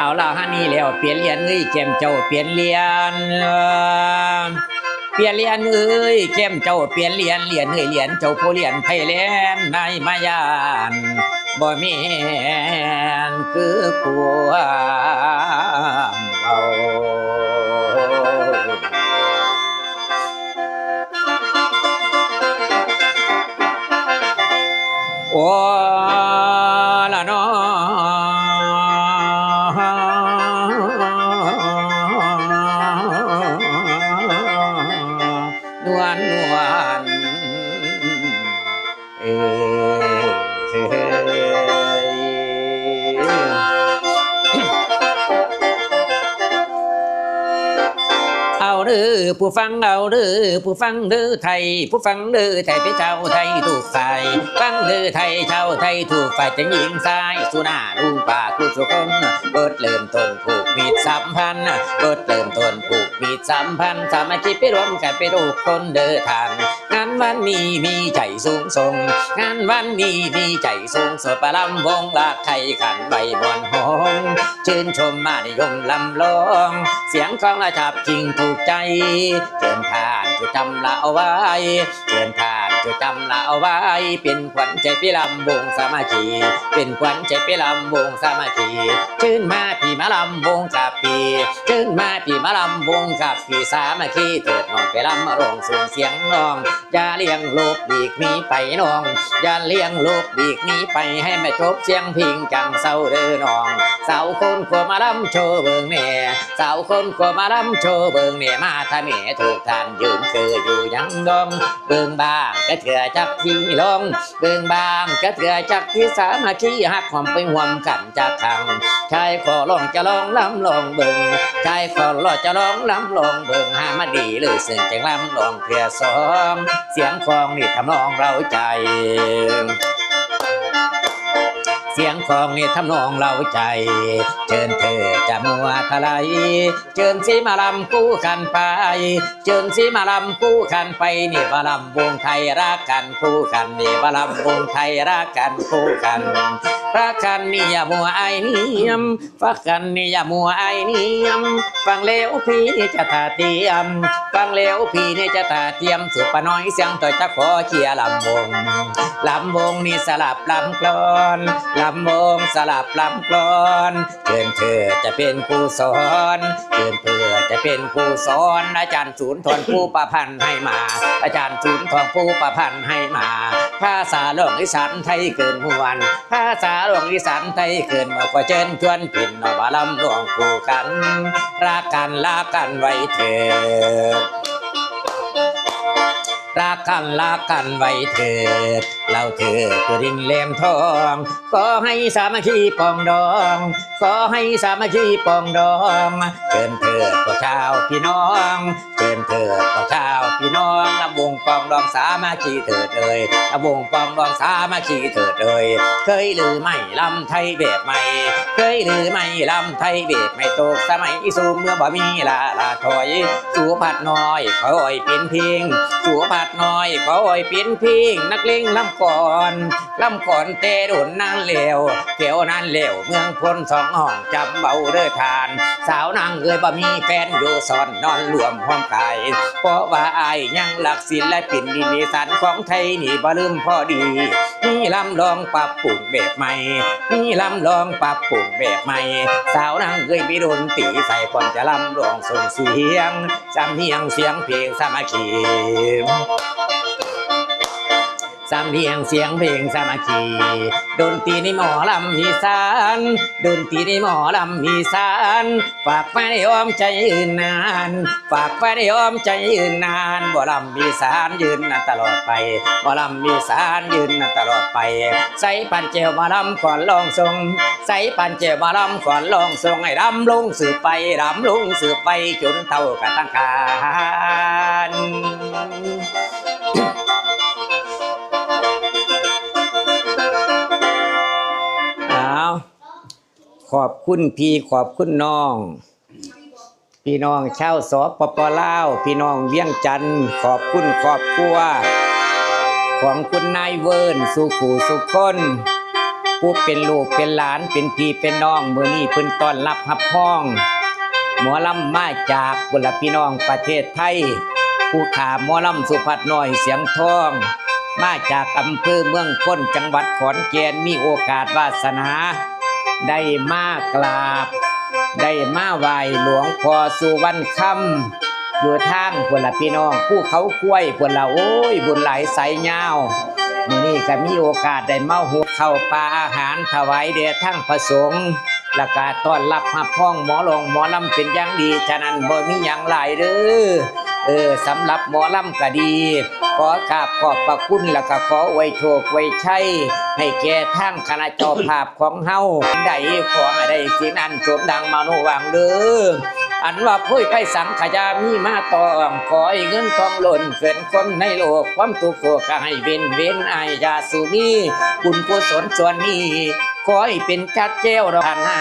เอาละฮันนี่แล้วเปลี่ยนเหรียญเอ้ยแก้มเจ้าเปลี่ยนเหรียญเปลี่ยนเหรียญเอ้ยแก้มเจ้าเปลี่ยนเหรียญเหรียญเอ้ยเหรียญเจ้าผู้เหรียญไทยแลนด์ในมายานบ่ม่นคือความเอาโอ้ละน้อ เด้อผู้ฟังเอาเด้อผู้ฟังเด้อไทย ผู้ฟังเด้อไทยไปเจ้าไทยถูกฝ่ายฟังเด้อไทยชาวไทยถูกฝ่ายจะยิงซ้ายสุนาลุงป่าคุสุคนเปิดเริ่มต้นผูกมีดสัมพันธ์เปิดเริ่มต้นผูกมีดสัมพันธ์สามัคคีไปรวมกันไปทุกคนเด้อทานงานวันนี้มีใจสูงส่งงานวันนี้มีใจสูงสดประลำวงลากไทยขันใบบอนหงชื่นชมมานิยมลำลอง เสียงของราชาจริงถูกใจเชิญท่านจะจำละเอาไว้เชิญท่าน จะจำละเอาไว้เป็นขวัญใจพี่ลำวงสามัคคีเป็นขวัญใจพี่ลำวงสามัคคีชื่นมาพี่มาลำวงกับพี่ชื่นมาพี่มาลำวงกับพี่สามัคคีเถิดน้องไปลำมาร้องส่งเสียงน้องอย่าเลี้ยงลูกบีกนีไปน้องอย่าเลี้ยงลูกบีกนี้ไปให้แม่จบเสียงพิงจังเศร้าเด้อน้องสาวคนขวมาลำโชว์เบิ่งแหน่สาวคนขวมาลำโชว์เบิ่งแหน่มาถ้าแม่ถูกทานยืนคืออยู่ยังดองเบิ่งบ้างก็เถื่อจักที่ลงเบิ่งบางก็เถื่อจักที่สามาคคีหักความไปห่วมกันจากทางชายขอลองจะลองลำลองเบิ่งชายขอลองจะลองลำลองเบิ่งหามาดีเลยซึ่งจังลำลองเถื่อสองเสียงคองนี่ทำนองเราใจ สียงของนี่ทำนองเราใจ เชิญเธอจะมัวทลายเชิญสีมาลำคู่กันไป เชิญสีมาลำคู่กันไปนี่มาลำวงไทยรักกันคู่กันนี่มาลำวงไทยรักกันคู่กันรักกันนี่อย่ามัวไอเนียมฟักกันนี่อย่ามัวไอเนียมฟังแล้วพี่นี่จะตาเตรียมฟังแล้วพี่นี่จะตาเตรียมสุปน้อยเสียงต่อยจะขอเชียร์ลำวงลำวงนี่สลับลำกลอนลำวงสลับลำกลอนเชิญเธอจะเป็นครูสอนเชิญเธอจะเป็นครูสอนอาจารย์ศูนย์ทอนผู้ประพันธ์ให้มา อาจารย์ศูนย์ทองผู้ประพันธ์ให้มา ภาษาหลวงอีสานไทยเกินหวนภาษาหลวงอีสานไทยเกินมากกว่าเชิญชวนปิ่นนบาลำหลวงคู่กัน รักกันลากันไว้เถิดรักกันรักกันไว้เถิด เราเถิดตัวดินเล่มทอง ขอให้สามัคคีปองดอง ขอให้สามัคคีปองดองเชิญเถิดก็ชาวพี่น้องเชิญเถิดก็ชาวพี่น้องลำวงปองดองสามัคคีเถิดเอ่ยลำวงปองดองสามัคคีเถิดเอ่ยเคยหรือไม่ลำไทยแบบใหม่เคยหรือไม่ลำไทยแบบไม่ตกสมัยสูเมื่อบ่มีลาลาถอยสู่พัดน้อยคอยเป็นเพียงสู่พัดน้อยคอยเป็นเพิงนักเลงลำก่อนลำก่อนเตะโดนนั่งเหลวเกี่ยวนั่นเหลวเมืองพลสองห้องจำเบาเด้อทาน สาวนางเอ้ยบ่มีแฟนอยู่ซ่อนนอนรวมห้องกายเพราะว่าอายยังหลักศิลปินดินสานของไทยนี่บ่ลืมพอดีมีลำลองปรับปรุงแบบใหม่มีลำลองปรับปรุงแบบใหม่ สาวนางเอ้ยมีดนตรีใส่ก่อนจะลำลองส่งเสียงจำเนียงเสียงเพลงสามัคคี สามเนียงเสียงเพลงสามัคคีดนตรีในหมอลำมีสานดนตรีในหมอลำมีสานฝากไว้ในอ้อมใจยืนนาน ฝากไว้ในอ้อมใจยืนนานบ่ลำมีสานยืนนานตลอดไปบ่ลำมีสานยืนนานตลอดไป ใส่ปันเจวมาลำก่อนลองทรง ใส่ปันเจวมาลำก่อนลองทรงให้รำลงสืบไปรำลงสืบไปจนเท่ากันตั้งคาน ขอบคุณพี่ขอบคุณน้อง พี่น้องชาวสปปลาว พี่น้องเวียงจันขอบคุณครอบครัว ของคุณนายเวิร์นสุขูสุขคนผู้เป็นลูกเป็นหลานเป็นพี่เป็นน้องมือนี้เพิ่นต้อนรับรับพ้อง หมอลำมาจากบุรพี่น้องประเทศไทย ผู้ขาหมอลำสุภัทรน้อยเสียงทอง มาจากอำเภอเมืองพ้นจังหวัดขอนแก่นมีโอกาสวาสนา ได้มากราบ ได้มาไหว้หลวงพ่อสุวรรณคำอยู่ทางพวกละพี่น้อง ผู้เขาคุ้ยพวกละโอ้ย บุญหลายสายยาวมือนี้ก็มีโอกาสได้เมาหุบเข้าปลาอาหารถวายแด่ทั้งพระสงฆ์และก็ต้อนรับหับพ้องหมอลงหมอลำเป็นอย่างดี ฉะนั้นบ่มีหยังหลายเด้อ เออสำหรับหมอลำก็ดี ขอกราบขอบพระคุณแล้วก็ขอไว้โชคไว้ชัยให้แก่ทั้งคณะเจ้าภาพของเฮาได้ขอให้ได้สิ่งนั้นสมดังมาโนวังเด้ออันว่าพุ้ยไพสังขยามีมาตองขอให้เงินทองหล่นเกินคนในโลกความทุกข์ก็ให้เว้นเว้นอายาสุมีบุญกุศลส่วนนี้ขอให้เป็นชัดเจ้าดอกนา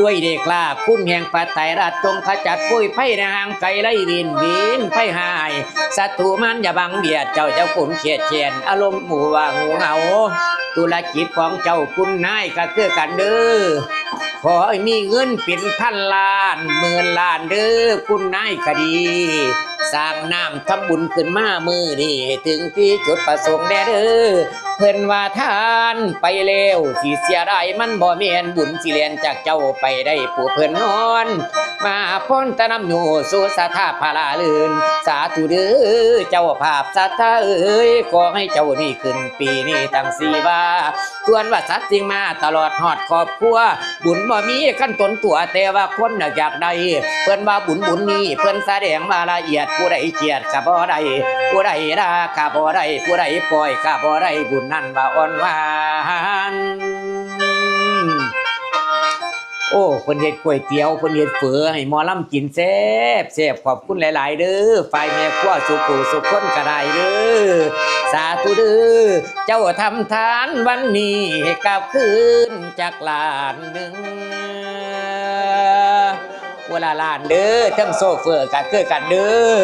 ด้วยเดกลาคุณแห่งปัตไตรรัดจงขจัดปุ้ยไผ่ในห่างไกลไล่วินวินไผ่หายศัตรูมันอย่าบังเบียดเจ้าเจ้าขุนเขียดเชียนอารมณ์หมู่ว่าหูเหงา ธุรกิจของเจ้าคุณนายก็คือกันเด้อขอให้มีเงินเป็นพันล้านหมื่นล้านเด้อคุณนายคดี สร้างน้ำทำบุญขึ้นมามือนี่ถึงที่จุดประสงค์แน่เด้อเพิ่นว่าทานไปแล้วสิเสียดายมันบ่แม่นบุญสิเลียนจากเจ้าไปได้ผู้เพิ่นนอน มาพ้นตะนำอยู่สู่สถาภาลาลื่น สาธุเด้อเจ้าภาพสัทธาเอ้ยขอให้เจ้านี่ขึ้นปีนี้ตั้งสีว่าส่วนว่าสัตว์จริงมาตลอดหอดขอบครัว บุญบ่มีขั้นตนตัวแต่ว่าคนน่ะอยากได้เพื่อนว่าบุญบุญนี้เพื่อนแสดงมาละเอียดผู้ใดเกียดก็บ่ได้ผู้ใดด่าก็บ่ได้ผู้ใดปล่อยก็บ่ได้บุญนั้นว่าอ่อนหวาน โอ้เพิ่นเฮ็ดก๋วยเตี๋ยวเพิ่นเฮ็ดเฝอให้หมอลำกินแซ่บแซ่บขอบคุณหลาย ๆ เด้อฝ่ายแม่ครัวสุขุสุขคนก็ได้เด้อสาธุเด้อเจ้าทำทานวันนี้ให้กลับคืนจากลานหนึ่งเวลาลานเด้อทั้งโซเฟอร์ก็คือกันเด้อ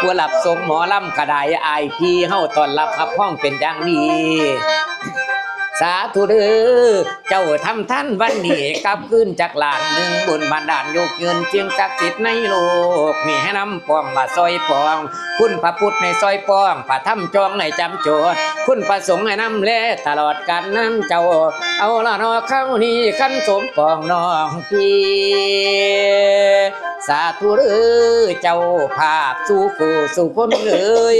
ผู้รับส่งหมอลำก็ได้อพี่เฮาตอนรับรับห้องเป็นอย่างดี สาธุเด้อเจ้าทำท่านวันนี้กลับขึ้นจากหลานหนึ่งบุญบันดาลยกเงินเชียงศักดิ์สิทธิ์ในโลก มีให้นำปองมาซอยปอง คุณพระพุทธในซอยปองพระธรรมจองในจำโจทคุณพระสงฆ์ให้นำแลตลอดกันนั้นเจ้า เอาละนอเข้านี่ขันสมปองน้องพี่สาธุเด้อเจ้าภาพสู่ผู้สู่คนเลย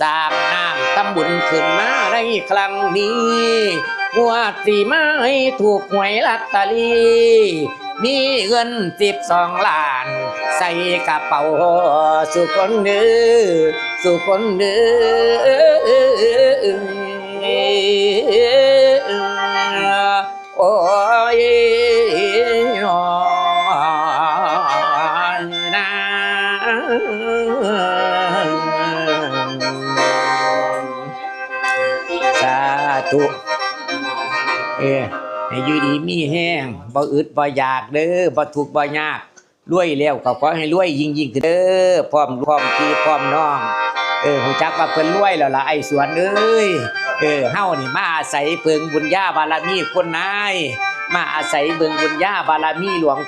สร้างน้ำทำบุญขึ้นมาในครั้งนี้ งวดสีไม้ถูกหวยลัตเตอรี่มีเงินสิบสองล้าน ใส่กระเป๋าสุคนเด้อสุคนเด้อ อยู่ดีมีแห้งบ่อึดบ่อยากเด้อบ่ทุกข์บ่ยากรวยแล้วก็ขอให้รวยยิ่งยิ่งเด้อพร้อมพร้อมพี่พร้อมน้อง เออหูจักว่าเพิ่นรวยแล้วล่ะไอ้สวนเอ้ยเออเฮานี่มาอาศัยเพิงบุญญาบารมีคนนายมาอาศัยเบิงบุญญาบารมีหลวง